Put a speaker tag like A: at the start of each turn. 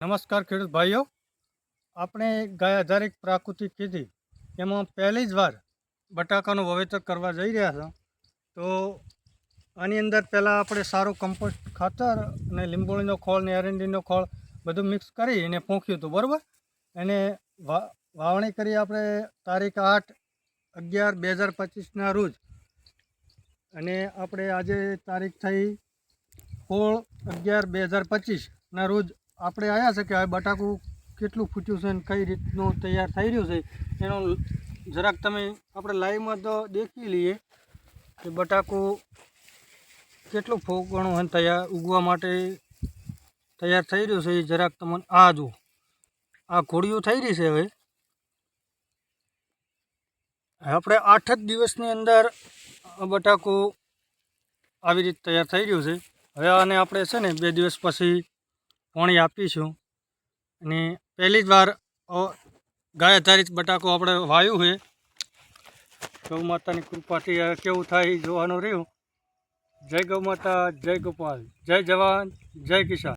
A: નમસ્કાર ખેડૂત ભાઈઓ. આપણે ગાય આધારિત પ્રાકૃતિક ખેતી એમાં પહેલી જ વાર બટાકાનું વાવેતર કરવા જઈ રહ્યા છો તો આની અંદર પહેલાં આપણે સારું કમ્પોસ્ટ ખાતર અને લીંબોળીનો ખોળ ને એરંડીનો ખોળ બધું મિક્સ કરી એને પોંખ્યું હતું, બરાબર? વા, વાવણી કરી આપણે તારીખ આઠ અગિયાર બે હજાર પચીસના રોજ. અને આપણે આજે તારીખ થઈ સોળ અગિયાર બે હજાર પચીસના રોજ આપણે આવ્યા છે કે આ બટાકું કેટલું ફૂટ્યું છે અને કઈ રીતનું તૈયાર થઈ રહ્યું છે, એનો જરાક તમે આપણે લાઈવમાં તો દેખી લઈએ કે બટાકું કેટલું ફોગણું અને તૈયાર ઉગવા માટે તૈયાર થઈ રહ્યું છે, એ જરાક તમને આ જુઓ. આ ઘોડીઓ થઈ રહી છે હવે. આપણે આઠ જ દિવસની અંદર બટાકું આવી રીતે તૈયાર થઈ રહ્યું છે. હવે આને આપણે છે ને બે દિવસ પછી પાણી આપીશું. અને પહેલી જ વાર ગાય આધારિત બટાકો આપણે વાયું છે. ગૌ માતાની કૃપાથી કેવું થાય જોવાનું રહ્યું. જય ગૌ માતા, જય ગોપાલ, જય જવાન, જય કિસાન.